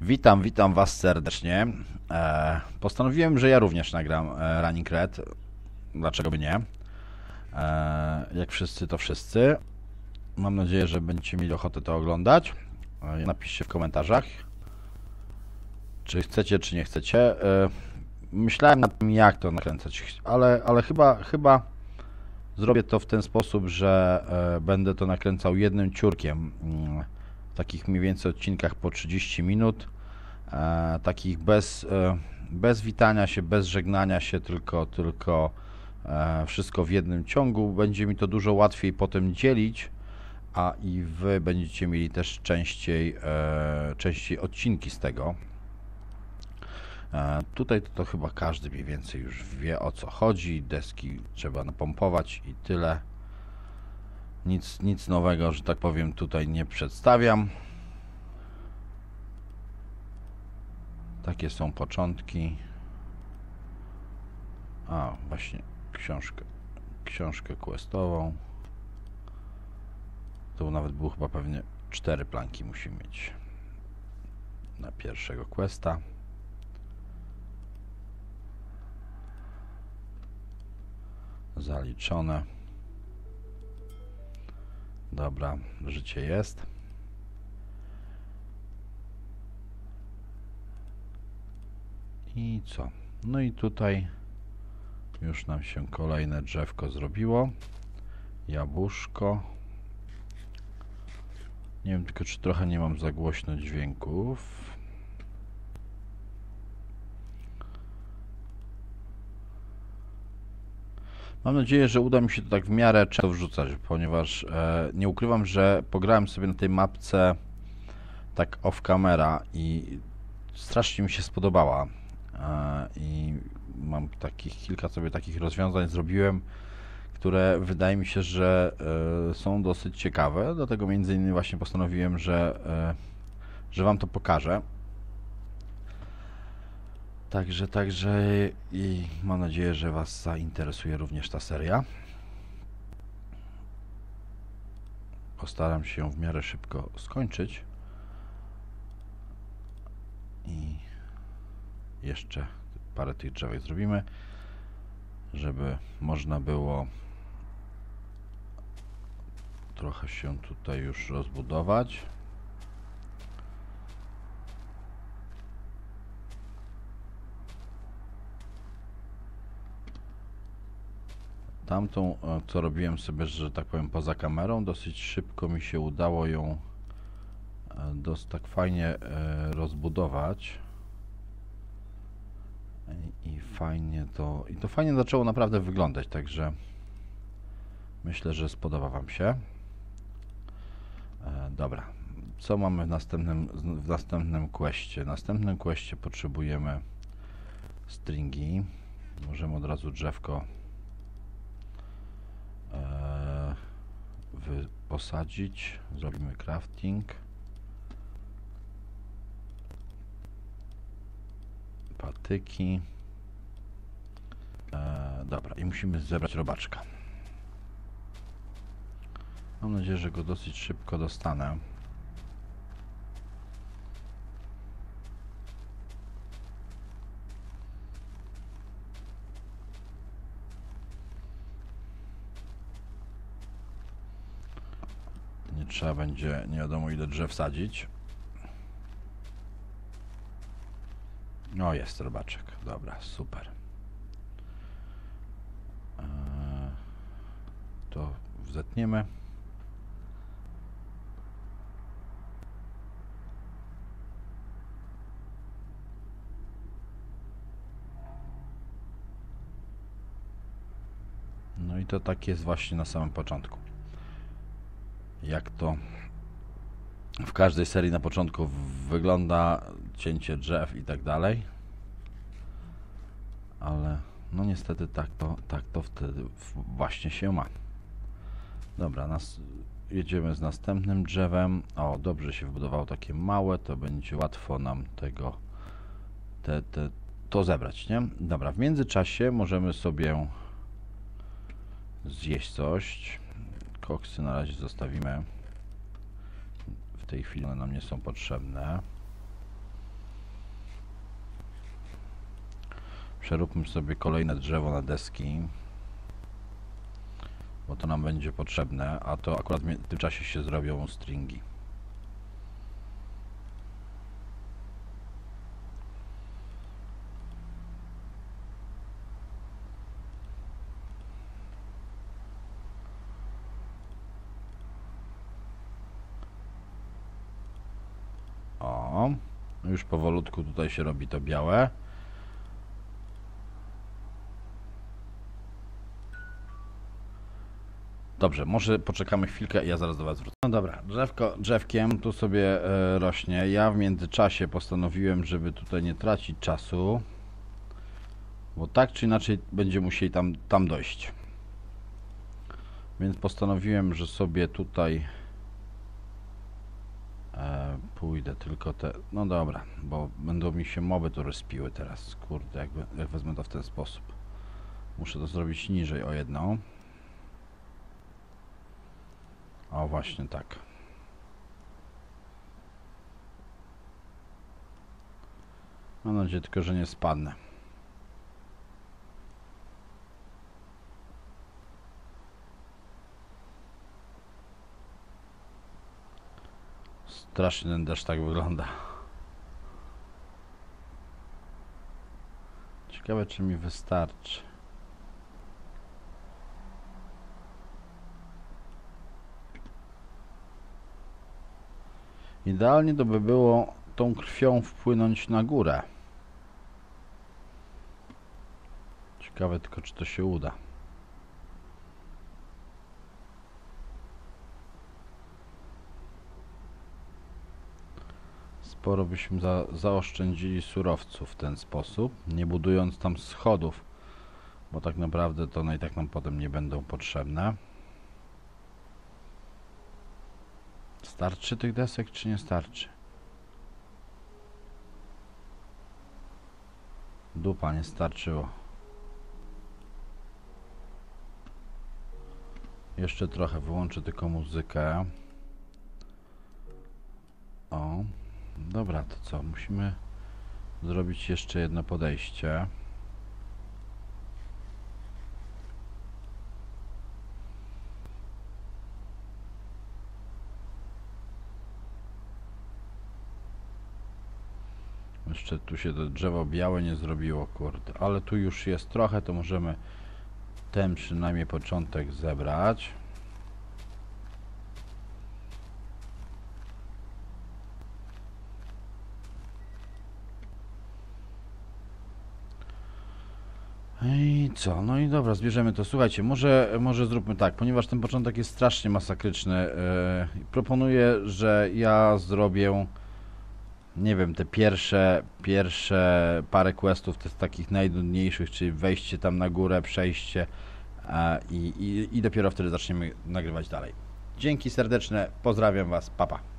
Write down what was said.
Witam, witam Was serdecznie. E, postanowiłem, że ja również nagram e, Running Red. Dlaczego by nie? E, jak wszyscy, to wszyscy. Mam nadzieję, że będziecie mieli ochotę to oglądać. Napiszcie w komentarzach, czy chcecie, czy nie chcecie. Myślałem nad tym, jak to nakręcać, ale, ale chyba, chyba zrobię to w ten sposób, że będę to nakręcał jednym ciurkiem. Takich mniej więcej odcinkach po 30 minut. E, takich bez, e, bez witania się, bez żegnania się, tylko, tylko e, wszystko w jednym ciągu. Będzie mi to dużo łatwiej potem dzielić, a i Wy będziecie mieli też częściej, e, częściej odcinki z tego. E, Tutaj to, to chyba każdy mniej więcej już wie o co chodzi. Deski trzeba napompować i tyle. Nic, nic nowego, że tak powiem, tutaj nie przedstawiam. Takie są początki. A, właśnie książkę, książkę questową. To nawet było chyba pewnie cztery planki musi mieć na pierwszego questa. Zaliczone. Dobra, życie jest. I co? No i tutaj już nam się kolejne drzewko zrobiło. Jabłuszko. Nie wiem tylko, czy trochę nie mam za głośno dźwięków. Mam nadzieję, że uda mi się to tak w miarę często wrzucać, ponieważ e, nie ukrywam, że pograłem sobie na tej mapce tak off camera i strasznie mi się spodobała. E, I mam takich kilka sobie takich rozwiązań zrobiłem, które wydaje mi się, że e, są dosyć ciekawe. Dlatego między innymi właśnie postanowiłem, że, e, że Wam to pokażę. Także, także i mam nadzieję, że Was zainteresuje również ta seria. Postaram się ją w miarę szybko skończyć. I jeszcze parę tych drzewek zrobimy, żeby można było trochę się tutaj już rozbudować. Tamtą, e, co robiłem sobie, że tak powiem, poza kamerą, dosyć szybko mi się udało ją e, dosyć tak fajnie e, rozbudować. I, fajnie to, i to fajnie zaczęło naprawdę wyglądać, także myślę, że spodoba Wam się. Dobra, co mamy w następnym, w następnym questie? W następnym questie potrzebujemy stringi. Możemy od razu drzewko e, wy, posadzić. Zrobimy crafting. Patyki. E, dobra, i musimy zebrać robaczka. Mam nadzieję, że go dosyć szybko dostanę. Nie trzeba będzie nie wiadomo ile drzew sadzić. O, jest robaczek. Dobra, super. Eee, to wzetniemy. No i to tak jest właśnie na samym początku. Jak to w każdej serii na początku wygląda cięcie drzew i tak dalej. Ale no niestety tak to, tak to wtedy właśnie się ma. Dobra, nas, jedziemy z następnym drzewem. O, dobrze się wybudowało takie małe, to będzie łatwo nam tego te, te, to zebrać, nie? Dobra, w międzyczasie możemy sobie zjeść coś. Koksy na razie zostawimy. W tej chwili one nam nie są potrzebne. Przeróbmy sobie kolejne drzewo na deski. Bo to nam będzie potrzebne, a to akurat w tym czasie się zrobią stringi. O, już powolutku tutaj się robi to białe. Dobrze, może poczekamy chwilkę i ja zaraz do Was wrócę. No dobra, drzewko drzewkiem tu sobie e, rośnie. Ja w międzyczasie postanowiłem, żeby tutaj nie tracić czasu, bo tak czy inaczej będziemy musieli tam, tam dojść. Więc postanowiłem, że sobie tutaj pójdę tylko te... No dobra, bo będą mi się moby tu rozpiły teraz. Kurde, jak, jak wezmę to w ten sposób. Muszę to zrobić niżej o jedną. O, właśnie tak. Mam nadzieję tylko, że nie spadnę. Strasznie ten deszcz tak wygląda. Ciekawe, czy mi wystarczy. Idealnie to by było tą krwią wpłynąć na górę. Ciekawe tylko, czy to się uda. Sporo byśmy za, zaoszczędzili surowców w ten sposób, nie budując tam schodów, bo tak naprawdę to one i tak nam potem nie będą potrzebne. Starczy tych desek, czy nie starczy? Dupa, nie starczyło. Jeszcze trochę, wyłączę tylko muzykę. O, dobra, to co? Musimy zrobić jeszcze jedno podejście. Jeszcze tu się to drzewo białe nie zrobiło, kurde. Ale tu już jest trochę, to możemy ten przynajmniej początek zebrać. I co? No i dobra, zbierzemy to. Słuchajcie, może, może zróbmy tak, ponieważ ten początek jest strasznie masakryczny. e, proponuję, że ja zrobię nie wiem, te pierwsze, pierwsze parę questów, tych takich najnudniejszych, czyli wejście tam na górę, przejście i, i, i dopiero wtedy zaczniemy nagrywać dalej. Dzięki serdeczne, pozdrawiam Was, papa. Pa.